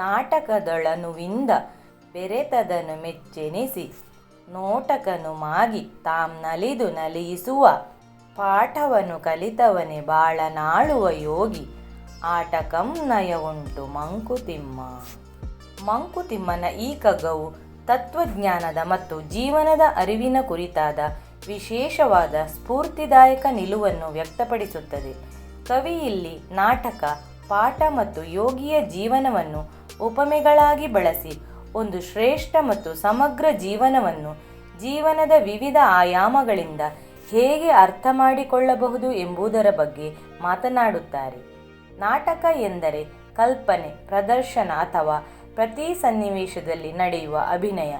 ನಾಟಕದೊಳನುವಿಂದ ಬೆರೆತದನು ಮೆಚ್ಚೆನಿಸಿ. ನೋಟಕನು ಮಾಗಿ ತಾಮ್ ನಲಿದು ನಲಿಯಿಸುವ ಪಾಠವನ್ನು ಕಲಿತವನೇ ಬಾಳ ನಾಳುವ ಯೋಗಿ. ಆಟಕಂ ನಯ ಉಂಟು ಮಂಕುತಿಮ್ಮ. ಮಂಕುತಿಮ್ಮನ ಈ ಕಗವು ತತ್ವಜ್ಞಾನದ ಮತ್ತು ಜೀವನದ ಅರಿವಿನ ಕುರಿತಾದ ವಿಶೇಷವಾದ ಸ್ಫೂರ್ತಿದಾಯಕ ನಿಲುವನ್ನು ವ್ಯಕ್ತಪಡಿಸುತ್ತದೆ. ಕವಿ ಇಲ್ಲಿ ನಾಟಕ, ಪಾಠ ಮತ್ತು ಯೋಗಿಯ ಜೀವನವನ್ನು ಉಪಮೆಗಳಾಗಿ ಬಳಸಿ ಒಂದು ಶ್ರೇಷ್ಠ ಮತ್ತು ಸಮಗ್ರ ಜೀವನವನ್ನು ಜೀವನದ ವಿವಿಧ ಆಯಾಮಗಳಿಂದ ಹೇಗೆ ಅರ್ಥ ಮಾಡಿಕೊಳ್ಳಬಹುದು ಎಂಬುದರ ಬಗ್ಗೆ ಮಾತನಾಡುತ್ತಾರೆ. ನಾಟಕ ಎಂದರೆ ಕಲ್ಪನೆ, ಪ್ರದರ್ಶನ ಅಥವಾ ಪ್ರತಿ ಸನ್ನಿವೇಶದಲ್ಲಿ ನಡೆಯುವ ಅಭಿನಯ.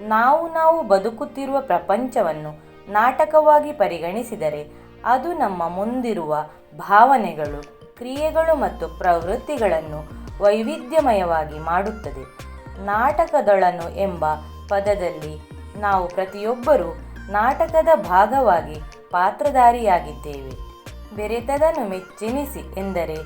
ನಾವು ನಾವು ಬದುಕುತ್ತಿರುವ ಪ್ರಪಂಚವನ್ನು ನಾಟಕವಾಗಿ ಪರಿಗಣಿಸಿದರೆ ಅದು ನಮ್ಮ ಮುಂದಿರುವ ಭಾವನೆಗಳು, ಕ್ರಿಯೆಗಳು ಮತ್ತು ಪ್ರವೃತ್ತಿಗಳನ್ನು ವೈವಿಧ್ಯಮಯವಾಗಿ ಮಾಡುತ್ತದೆ. ನಾಟಕದೊಳನು ಎಂಬ ಪದದಲ್ಲಿ ನಾವು ಪ್ರತಿಯೊಬ್ಬರೂ ನಾಟಕದ ಭಾಗವಾಗಿ ಪಾತ್ರಧಾರಿಯಾಗಿದ್ದೇವೆ. ಬೆರೆತದನ್ನು ಮೆಚ್ಚೆನಿಸಿ ಎಂದರೆ,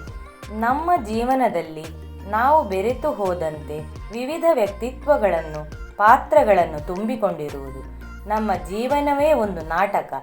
ನಮ್ಮ ಜೀವನದಲ್ಲಿ ನಾವು ಬೆರೆತು ಹೋದಂತೆ ವಿವಿಧ ವ್ಯಕ್ತಿತ್ವಗಳನ್ನು, ಪಾತ್ರಗಳನ್ನು ತುಂಬಿಕೊಂಡಿರುವುದು. ನಮ್ಮ ಜೀವನವೇ ಒಂದು ನಾಟಕ.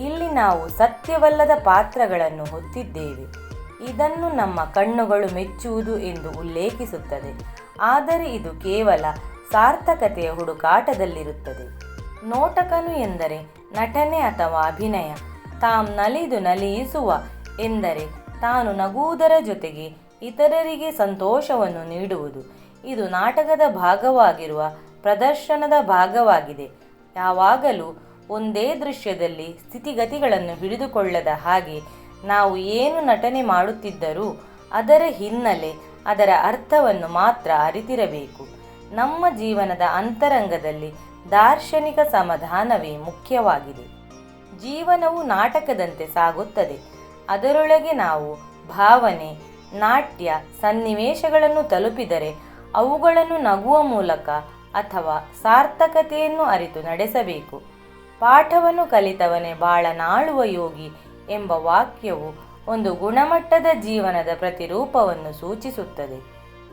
ಇಲ್ಲಿ ನಾವು ಸತ್ಯವಲ್ಲದ ಪಾತ್ರಗಳನ್ನು ಹೊತ್ತಿದ್ದೇವೆ. ಇದನ್ನು ನಮ್ಮ ಕಣ್ಣುಗಳು ಮೆಚ್ಚುವುದು ಎಂದು ಉಲ್ಲೇಖಿಸುತ್ತದೆ. ಆದರೆ ಇದು ಕೇವಲ ಸಾರ್ಥಕತೆಯ ಹುಡುಕಾಟದಲ್ಲಿರುತ್ತದೆ. ನೋಟಕನು ಎಂದರೆ ನಟನೆ ಅಥವಾ ಅಭಿನಯ. ತಾಮ್ ನಲಿದು ನಲಿಯಿಸುವ ಎಂದರೆ ತಾನು ನಗುವುದರ ಜೊತೆಗೆ ಇತರರಿಗೆ ಸಂತೋಷವನ್ನು ನೀಡುವುದು. ಇದು ನಾಟಕದ ಭಾಗವಾಗಿರುವ ಪ್ರದರ್ಶನದ ಭಾಗವಾಗಿದೆ. ಯಾವಾಗಲೂ ಒಂದೇ ದೃಶ್ಯದಲ್ಲಿ ಸ್ಥಿತಿಗತಿಗಳನ್ನು ಹಿಡಿದುಕೊಳ್ಳದ ಹಾಗೆ ನಾವು ಏನು ನಟನೆ ಮಾಡುತ್ತಿದ್ದರೂ ಅದರ ಹಿನ್ನೆಲೆ, ಅದರ ಅರ್ಥವನ್ನು ಮಾತ್ರ ಅರಿತಿರಬೇಕು. ನಮ್ಮ ಜೀವನದ ಅಂತರಂಗದಲ್ಲಿ ದಾರ್ಶನಿಕ ಸಮಾಧಾನವೇ ಮುಖ್ಯವಾಗಿದೆ. ಜೀವನವು ನಾಟಕದಂತೆ ಸಾಗುತ್ತದೆ. ಅದರೊಳಗೆ ನಾವು ಭಾವನೆ, ನಾಟ್ಯ, ಸನ್ನಿವೇಶಗಳನ್ನು ತಲುಪಿದರೆ ಅವುಗಳನ್ನು ನಗುವ ಮೂಲಕ ಅಥವಾ ಸಾರ್ಥಕತೆಯನ್ನು ಅರಿತು ನಡೆಸಬೇಕು. ಪಾಠವನ್ನು ಕಲಿತವನೇ ಬಾಳ ನಾಳುವ ಯೋಗಿ ಎಂಬ ವಾಕ್ಯವು ಒಂದು ಗುಣಮಟ್ಟದ ಜೀವನದ ಪ್ರತಿರೂಪವನ್ನು ಸೂಚಿಸುತ್ತದೆ.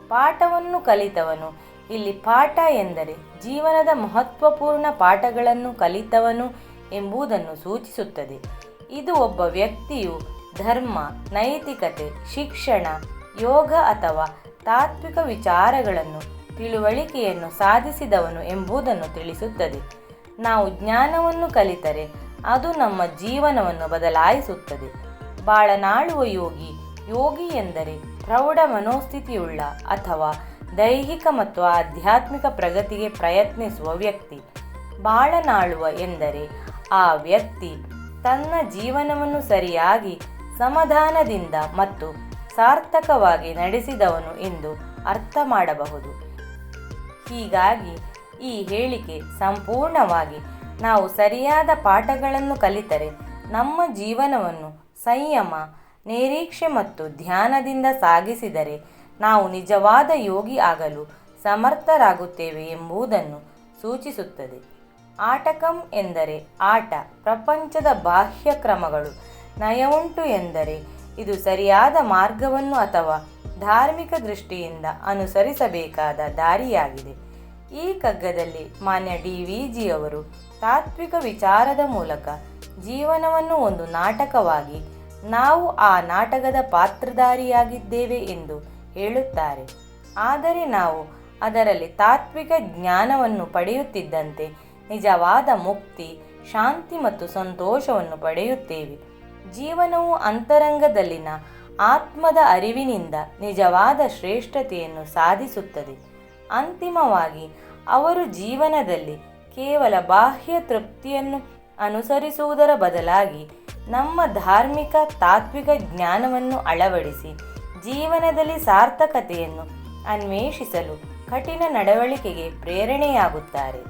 ಪಾಠವನ್ನು ಕಲಿತವನು ಇಲ್ಲಿ ಪಾಠ ಎಂದರೆ ಜೀವನದ ಮಹತ್ವಪೂರ್ಣ ಪಾಠಗಳನ್ನು ಕಲಿತವನು ಎಂಬುದನ್ನು ಸೂಚಿಸುತ್ತದೆ. ಇದು ಒಬ್ಬ ವ್ಯಕ್ತಿಯು ಧರ್ಮ, ನೈತಿಕತೆ, ಶಿಕ್ಷಣ, ಯೋಗ ಅಥವಾ ತಾತ್ವಿಕ ವಿಚಾರಗಳನ್ನು, ತಿಳುವಳಿಕೆಯನ್ನು ಸಾಧಿಸಿದವನು ಎಂಬುದನ್ನು ತಿಳಿಸುತ್ತದೆ. ನಾವು ಜ್ಞಾನವನ್ನು ಕಲಿತರೆ ಅದು ನಮ್ಮ ಜೀವನವನ್ನು ಬದಲಾಯಿಸುತ್ತದೆ. ಬಾಳನಾಳುವ ಯೋಗಿ ಯೋಗಿ ಎಂದರೆ ಪ್ರೌಢ ಮನೋಸ್ಥಿತಿಯುಳ್ಳ ಅಥವಾ ದೈಹಿಕ ಮತ್ತು ಆಧ್ಯಾತ್ಮಿಕ ಪ್ರಗತಿಗೆ ಪ್ರಯತ್ನಿಸುವ ವ್ಯಕ್ತಿ. ಬಾಳನಾಳುವ ಎಂದರೆ ಆ ವ್ಯಕ್ತಿ ತನ್ನ ಜೀವನವನ್ನು ಸರಿಯಾಗಿ ಸಮಾಧಾನದಿಂದ ಮತ್ತು ಸಾರ್ಥಕವಾಗಿ ನಡೆಸಿದವನು ಎಂದು ಅರ್ಥ ಮಾಡಬಹುದು. ಹೀಗಾಗಿ ಈ ಹೇಳಿಕೆ ಸಂಪೂರ್ಣವಾಗಿ ನಾವು ಸರಿಯಾದ ಪಾಠಗಳನ್ನು ಕಲಿತರೆ ನಮ್ಮ ಜೀವನವನ್ನು ಸಂಯಮ, ನಿರೀಕ್ಷೆ ಮತ್ತು ಧ್ಯಾನದಿಂದ ಸಾಗಿಸಿದರೆ ನಾವು ನಿಜವಾದ ಯೋಗಿ ಆಗಲು ಸಮರ್ಥರಾಗುತ್ತೇವೆ ಎಂಬುದನ್ನು ಸೂಚಿಸುತ್ತದೆ. ಆಟಕಂ ಎಂದರೆ ಆಟ, ಪ್ರಪಂಚದ ಬಾಹ್ಯ ಕ್ರಮಗಳು. ನಯವುಂಟು ಎಂದರೆ ಇದು ಸರಿಯಾದ ಮಾರ್ಗವನ್ನು ಅಥವಾ ಧಾರ್ಮಿಕ ದೃಷ್ಟಿಯಿಂದ ಅನುಸರಿಸಬೇಕಾದ ದಾರಿಯಾಗಿದೆ. ಈ ಕಗ್ಗದಲ್ಲಿ ಮಾನ್ಯ ಡಿ ವಿ ಜಿಯವರು ತಾತ್ವಿಕ ವಿಚಾರದ ಮೂಲಕ ಜೀವನವನ್ನು ಒಂದು ನಾಟಕವಾಗಿ ನಾವು ಆ ನಾಟಕದ ಪಾತ್ರಧಾರಿಯಾಗಿದ್ದೇವೆ ಎಂದು ಹೇಳುತ್ತಾರೆ. ಆದರೆ ನಾವು ಅದರಲ್ಲಿ ತಾತ್ವಿಕ ಜ್ಞಾನವನ್ನು ಪಡೆಯುತ್ತಿದ್ದಂತೆ ನಿಜವಾದ ಮುಕ್ತಿ, ಶಾಂತಿ ಮತ್ತು ಸಂತೋಷವನ್ನು ಪಡೆಯುತ್ತೇವೆ. ಜೀವನವು ಅಂತರಂಗದಲ್ಲಿನ ಆತ್ಮದ ಅರಿವಿನಿಂದ ನಿಜವಾದ ಶ್ರೇಷ್ಠತೆಯನ್ನು ಸಾಧಿಸುತ್ತದೆ. ಅಂತಿಮವಾಗಿ ಅವರು ಜೀವನದಲ್ಲಿ ಕೇವಲ ಬಾಹ್ಯ ತೃಪ್ತಿಯನ್ನು ಅನುಸರಿಸುವುದರ ಬದಲಾಗಿ ನಮ್ಮ ಧಾರ್ಮಿಕ ತಾತ್ವಿಕ ಜ್ಞಾನವನ್ನು ಅಳವಡಿಸಿ ಜೀವನದಲ್ಲಿ ಸಾರ್ಥಕತೆಯನ್ನು ಅನ್ವೇಷಿಸಲು ಕಠಿಣ ನಡವಳಿಕೆಗೆ ಪ್ರೇರಣೆಯಾಗುತ್ತಾರೆ.